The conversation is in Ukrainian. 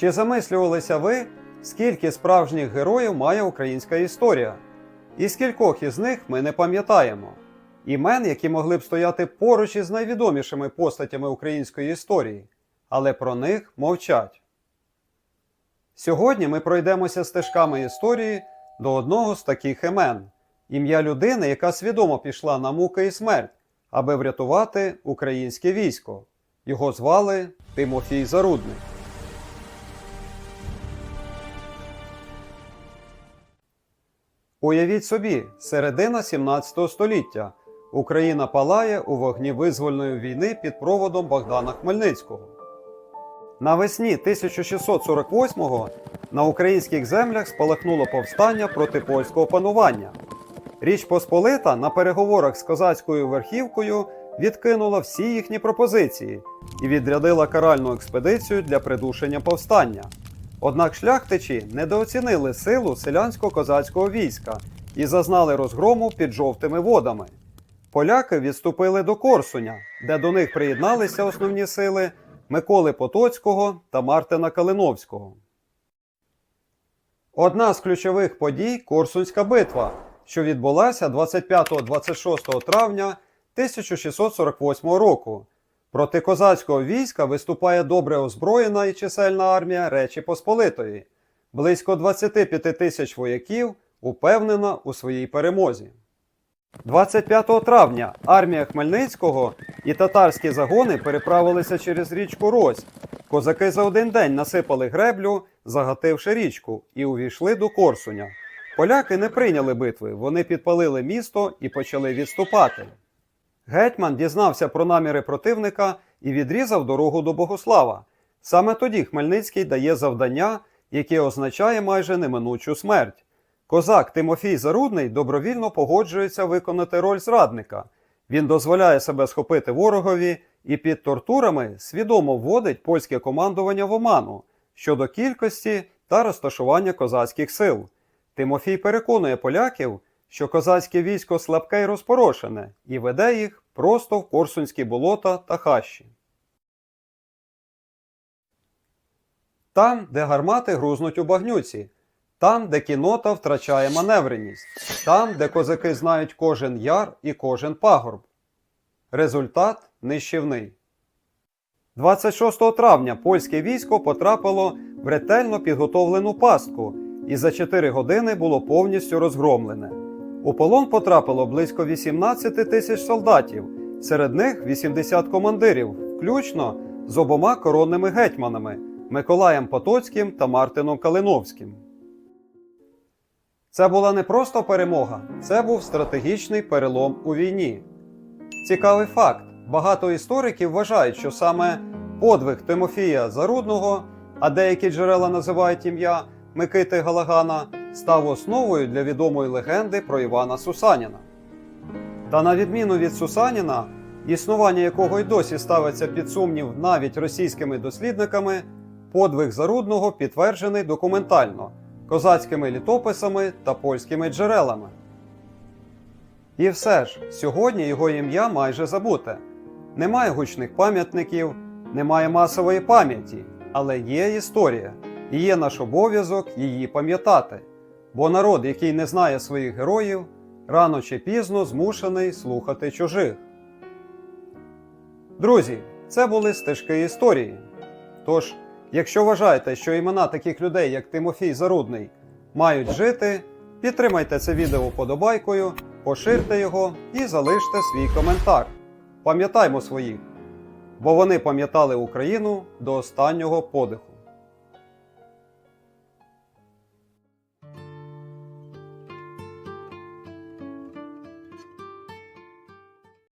Чи замислювалися ви, скільки справжніх героїв має українська історія? І скількох із них ми не пам'ятаємо? Імен, які могли б стояти поруч із найвідомішими постатями української історії, але про них мовчать. Сьогодні ми пройдемося стежками історії до одного з таких імен ім'я людини, яка свідомо пішла на муки і смерть, аби врятувати українське військо. Його звали Тимофій Зарудний. Уявіть собі, середина 17 століття. Україна палає у вогні визвольної війни під проводом Богдана Хмельницького. Навесні 1648-го на українських землях спалахнуло повстання проти польського панування. Річ Посполита на переговорах з козацькою верхівкою відкинула всі їхні пропозиції і відрядила каральну експедицію для придушення повстання. Однак шляхтичі недооцінили силу селянсько-козацького війська і зазнали розгрому під жовтими водами. Поляки відступили до Корсуня, де до них приєдналися основні сили Миколи Потоцького та Мартина Калиновського. Одна з ключових подій Корсунська битва, що відбулася 25-26 травня 1648 року. Проти козацького війська виступає добре озброєна і чисельна армія Речі Посполитої. Близько 25 тисяч вояків упевнена у своїй перемозі. 25 травня армія Хмельницького і татарські загони переправилися через річку Рось. Козаки за один день насипали греблю, загативши річку, і увійшли до Корсуня. Поляки не прийняли битви, вони підпалили місто і почали відступати. Гетьман дізнався про наміри противника і відрізав дорогу до Богослава. Саме тоді Хмельницький дає завдання, яке означає майже неминучу смерть. Козак Тимофій Зарудний добровільно погоджується виконати роль зрадника. Він дозволяє себе схопити ворогові і під тортурами свідомо вводить польське командування в оману щодо кількості та розташування козацьких сил. Тимофій переконує поляків, що козацьке військо слабке й розпорошене, і веде їх просто в Корсунські болота та хащі. Там, де гармати грузнуть у багнюці, там, де кінота втрачає маневреність, там, де козаки знають кожен яр і кожен пагорб. Результат нищівний. 26 травня польське військо потрапило в ретельно підготовлену пастку і за 4 години було повністю розгромлене. У полон потрапило близько 18 тисяч солдатів, серед них 80 командирів, включно з обома коронними гетьманами Миколаєм Потоцьким та Мартином Калиновським. Це була не просто перемога, це був стратегічний перелом у війні. Цікавий факт: багато істориків вважають, що саме подвиг Тимофія Зарудного, а деякі джерела називають ім'я Микити Галагана, став основою для відомої легенди про Івана Сусаніна. Та на відміну від Сусаніна, існування якого й досі ставиться під сумнів навіть російськими дослідниками, подвиг Зарудного підтверджений документально козацькими літописами та польськими джерелами. І все ж, сьогодні його ім'я майже забуте. Немає гучних пам'ятників, немає масової пам'яті, але є історія, і є наш обов'язок її пам'ятати. Бо народ, який не знає своїх героїв, рано чи пізно змушений слухати чужих. Друзі, це були стежки історії. Тож, якщо вважаєте, що імена таких людей, як Тимофій Зарудний, мають жити, підтримайте це відео подобайкою, поширте його і залиште свій коментар. Пам'ятаймо своїх, бо вони пам'ятали Україну до останнього подиху.